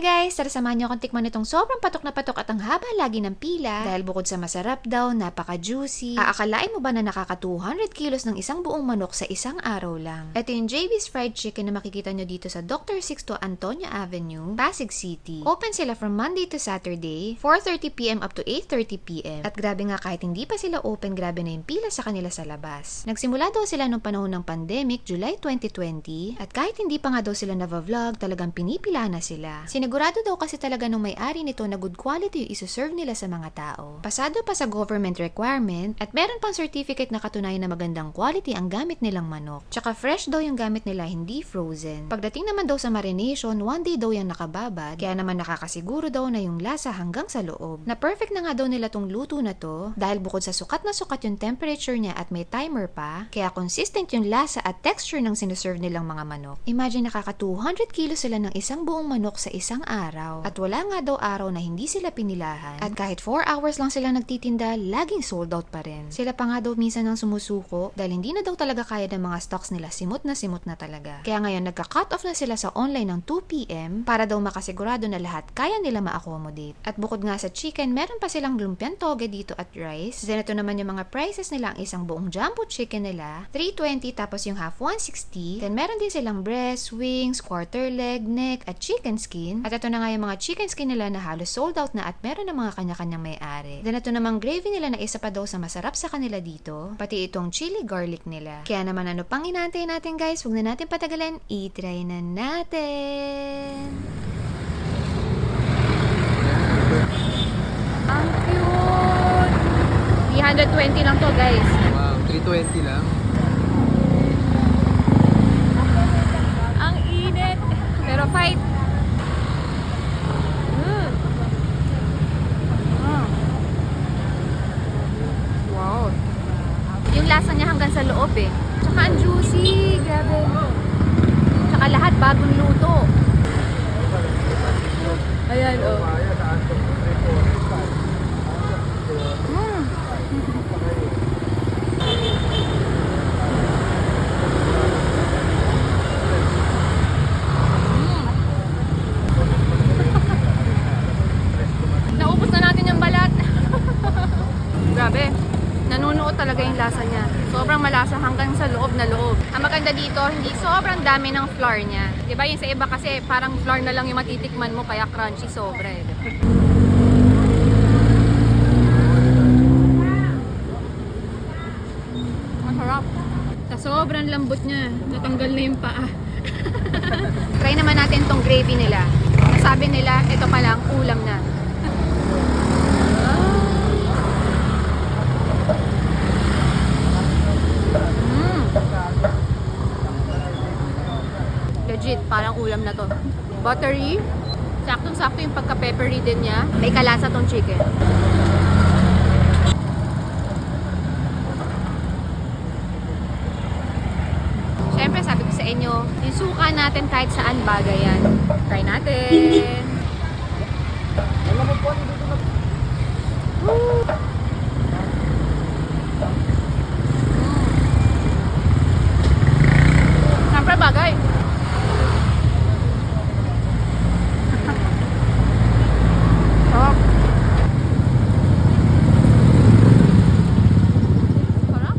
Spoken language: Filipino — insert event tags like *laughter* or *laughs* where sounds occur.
Guys! Tara samahan niyo akong tikman itong sobrang patok na patok at ang haba lagi ng pila. Dahil bukod sa masarap daw, napaka-juicy. Aakalain mo ba na nakaka 200 kilos ng isang buong manok sa isang araw lang? Ito yung JB's Fried Chicken na makikita nyo dito sa Dr. Sixto Antonio Avenue, Pasig City. Open sila from Monday to Saturday, 4.30pm up to 8.30pm. At grabe nga kahit hindi pa sila open, grabe na yung pila sa kanila sa labas. Nagsimula daw sila nung panahon ng pandemic, July 2020, at kahit hindi pa nga daw sila na-vlog, talagang pinipila na sila. Sinigurado daw kasi talaga nung may-ari nito na good quality yung isoserve nila sa mga tao. Pasado pa sa government requirement at meron pang certificate na katunayan na magandang quality ang gamit nilang manok. Tsaka fresh daw yung gamit nila, hindi frozen. Pagdating naman daw sa marination, one day daw yung nakababad, kaya naman nakakasiguro daw na yung lasa hanggang sa loob. Na perfect na nga daw nila tong luto na to, dahil bukod sa sukat na sukat yung temperature niya at may timer pa, kaya consistent yung lasa at texture ng sineserve nilang mga manok. Imagine nakaka 200 kilos sila ng isang buong manok sa isang araw. At wala nga daw araw na hindi sila pinilahan. At kahit 4 hours lang sila nagtitinda, laging sold out pa rin. Sila pa nga daw minsan ng sumusuko dahil hindi na daw talaga kaya ng mga stocks nila. Simot na simot na talaga. Kaya ngayon nagka-cut off na sila sa online ng 2pm para daw makasigurado na lahat kaya nila ma-accommodate. At bukod nga sa chicken, meron pa silang lumpiang toge dito at rice. Then ito naman yung mga prices nila. Ang isang buong jumbo chicken nila, 320 tapos yung half 160. Then meron din silang breast, wings, quarter leg, neck, at chicken skin. At ito na nga yung mga chicken skin nila na halos sold out na at meron na mga kanya-kanyang may-ari. Then ito namang gravy nila na isa pa daw sa masarap sa kanila dito. Pati itong chili garlic nila. Kaya naman ano pang inaantay natin guys, huwag na natin patagalin, i-try na natin! Ang cute! 320 lang to, guys. Wow, 320 lang. Ang init! Pero fight! Mm. Mm. Wow! Yung hanggang sa loob eh. Tsaka ang juicy! Grabe! Tsaka lahat bagong luto. Ayan, oh. Mm. *laughs* Naubos na natin yung balat. *laughs* Grabe. Nanunuot talaga yung lasa niya. Sobrang malasa hanggang sa loob na loob. Ang maganda dito, hindi sobrang dami ng flour niya. Ba yung sa iba kasi parang flour na lang yung matitikman mo kaya crunchy sobra. eh. Masarap. Sa sobrang lambot niya, natanggal na yung paa. *laughs* Try naman natin tong gravy nila. Nasabi nila, ito pa lang, ulam na. Mm. Legit, parang ulam na to. Buttery. Saktong-sakto yung pagka-peppery din niya. May kalasa tong chicken. Siyempre, sabi ko sa inyo, yung suka natin kahit saan bagay yan. Try natin. *laughs* Woo! Siyempre bagay. Sarap. Sarap.